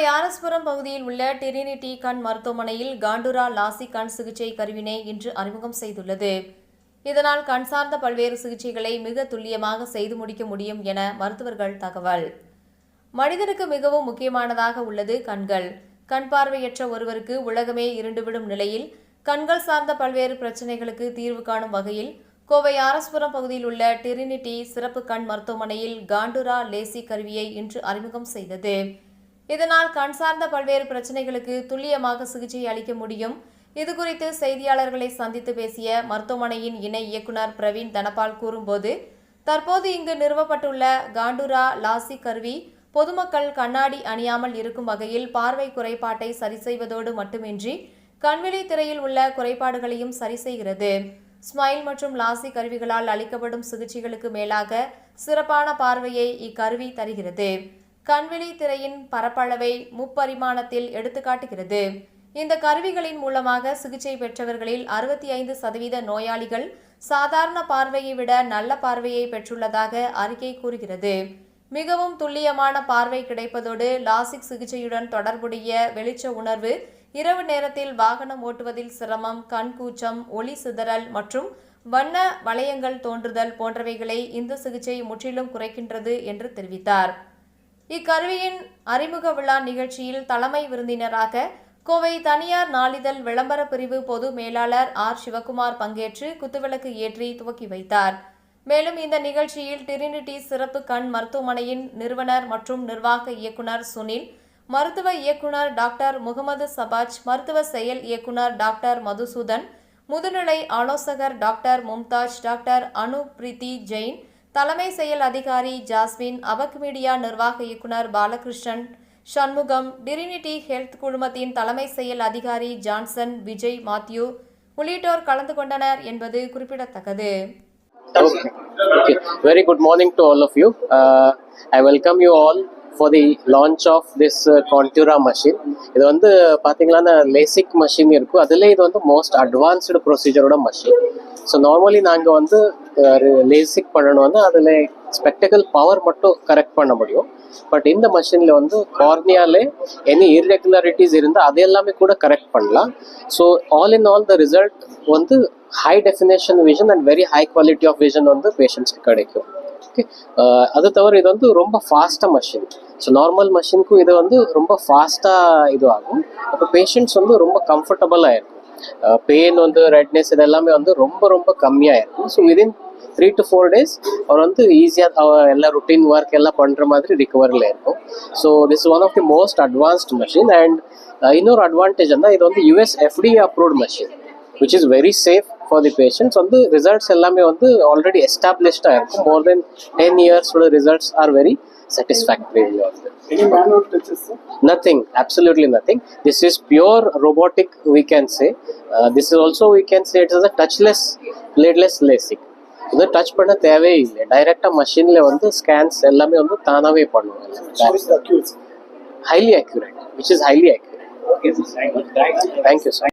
கோவை ஆரஸ்புரம் பகுதியில் உள்ள டிரினிட்டி கண் மருத்துவமனையில் காண்டுரா லாசி கண் சிகிச்சை கருவினை இன்று அறிமுகம் செய்துள்ளது. இதனால் கண் சார்ந்த பல்வேறு சிகிச்சைகளை மிக துல்லியமாக செய்து முடிக்க முடியும் என மருத்துவர்கள் தகவல். மனிதனுக்கு மிகவும் முக்கியமானதாக உள்ளது கண்கள். கண் பார்வையற்ற ஒருவருக்கு உலகமே இருண்டுவிடும் நிலையில் கண்கள் சார்ந்த பல்வேறு பிரச்சினைகளுக்கு தீர்வு காணும் வகையில் கோவை ஆரஸ்புரம் பகுதியில் உள்ள டிரினிட்டி சிறப்பு கண் மருத்துவமனையில் காண்டுரா லேசி கருவியை இன்று அறிமுகம் செய்தது. இதனால் கண் சார்ந்த பல்வேறு பிரச்சனைகளுக்கு துல்லியமாக சிகிச்சை அளிக்க முடியும். இதுகுறித்து செய்தியாளர்களை சந்தித்து பேசிய மருத்துவமனையின் இணை இயக்குனர் பிரவீன் தனபால் கூறும்போது தற்போது இங்கு நிறுவப்பட்டுள்ள காண்டுரா லாசி கருவி பொதுமக்கள் கண்ணாடி அணியாமல் இருக்கும் வகையில் பார்வை குறைபாட்டை சரி செய்வதோடு மட்டுமின்றி கண்விழி திரையில் உள்ள குறைபாடுகளையும் சரி செய்கிறது. ஸ்மைல் மற்றும் லாசி கருவிகளால் அளிக்கப்படும் சிகிச்சைகளுக்கு மேலாக சிறப்பான பார்வையை இக்கருவி தருகிறது. கண்விழி திரையின் பரப்பளவை முப்பரிமாணத்தில் எடுத்துக்காட்டுகிறது. இந்த கருவிகளின் மூலமாக சிகிச்சை பெற்றவர்களில் அறுபத்தி ஐந்து சதவீத நோயாளிகள் சாதாரண பார்வையை விட நல்ல பார்வையை பெற்றுள்ளதாக அறிக்கை கூறுகிறது. மிகவும் துல்லியமான பார்வை கிடைப்பதோடு லாசிக் சிகிச்சையுடன் தொடர்புடைய வெளிச்ச உணர்வு இரவு நேரத்தில் வாகனம் ஓட்டுவதில் சிரமம் கண் கூச்சம் ஒளி சிதறல் மற்றும் வண்ண வளையங்கள் தோன்றுதல் போன்றவைகளை இந்த சிகிச்சை முற்றிலும் குறைக்கின்றது என்று தெரிவித்தார். இக்கருவியின் அறிமுக விழா நிகழ்ச்சியில் தலைமை விருந்தினராக கோவை தனியார் நாளிதழ் விளம்பர பிரிவு பொது மேலாளர் ஆர். சிவகுமார் பங்கேற்று குத்துவிளக்கு ஏற்றி துவக்கி வைத்தார். மேலும் இந்த நிகழ்ச்சியில் டிரினிட்டி சிறப்பு கண் மருத்துவமனையின் நிறுவனர் மற்றும் நிர்வாக இயக்குனர் சுனில் மருத்துவ இயக்குனர் டாக்டர் முகமது சபாஜ் மருத்துவ செயல் இயக்குனர் டாக்டர் மதுசூதன் முதுநிலை ஆலோசகர் டாக்டர் மும்தாஜ் டாக்டர் அனு பிரீத்தி ஜெயின் தலைமை செயல் அதிகாரி ஜாஸ்மின் அவக் மீடியா நிர்வாக இயக்குனர் பாலகிருஷ்ணன் சண்முகம் டிரினிட்டி ஹெல்த் குழுமத்தின் தலைமை செயல் அதிகாரி ஜான்சன் விஜய் மாத்யூ உள்ளிட்டோர் கலந்து கொண்டனர் என்பது குறிப்பிடத்தக்கது. Very good morning to all of you I welcome you all for the launch of this Contoura machine இது வந்து பார்த்தீங்கன்னா லேசிக் மஷின் இருக்கும் அதில் இது வந்து மோஸ்ட் அட்வான்ஸ்டு ப்ரொசீஜரோட மஷின் ஸோ நார்மலி நாங்கள் வந்து லேசிக் பண்ணணும் வந்து அதில் ஸ்பெக்டக்கல் பவர் மட்டும் கரெக்ட் பண்ண முடியும். பட் இந்த மஷினில் வந்து கார்னியாலே எனி இர்ரெகுலாரிட்டிஸ் இருந்தால் அது எல்லாமே கூட கரெக்ட் பண்ணலாம். So all in all the result வந்து high definition vision and very high quality of vision வந்து பேஷண்ட்ஸ்க்கு கிடைக்கும். ஓகே uh, அது தவிர இது வந்து ரொம்ப ஃபாஸ்ட்டாக மஷின் ஸோ நார்மல் மஷினுக்கும் இது வந்து ரொம்ப ஃபாஸ்ட்டாக இது ஆகும் அப்போ பேஷண்ட்ஸ் வந்து ரொம்ப கம்ஃபர்டபுளாக இருக்கும். Uh, பெயின் வந்து ரெட்னஸ் இது எல்லாமே வந்து ரொம்ப ரொம்ப கம்மியாக இருக்கும். So within three to four days அவர் வந்து ஈஸியாக எல்லா ருட்டீன் ஒர்க் எல்லாம் பண்ணுற மாதிரி ரிகவரில் இருக்கும். So this one of the most advanced machine and இன்னொரு அட்வான்டேஜ் வந்து இது வந்து US FDA approved machine which is very safe for the patients வந்து ரிசல்ட்ஸ் எல்லாமே வந்து ஆல்ரெடி எஸ்டாப்ளிஷ்டாக இருக்கும் மோர் தென் டென் இயர்ஸோட ரிசல்ட்ஸ் ஆர் வெரி satisfactory வந்து Any manual touches, sir? nothing absolutely nothing this is pure robotic we can say uh, this is also we can say it is a touchless bladeless lasik இது touch பண்ண தேவையே இல்லை டைரெக்டாக மஷினில் வந்து scans எல்லாமே வந்து தானாகவே Shows பண்ணுவாங்க the accuracy. Highly accurate which is highly accurate thank you sir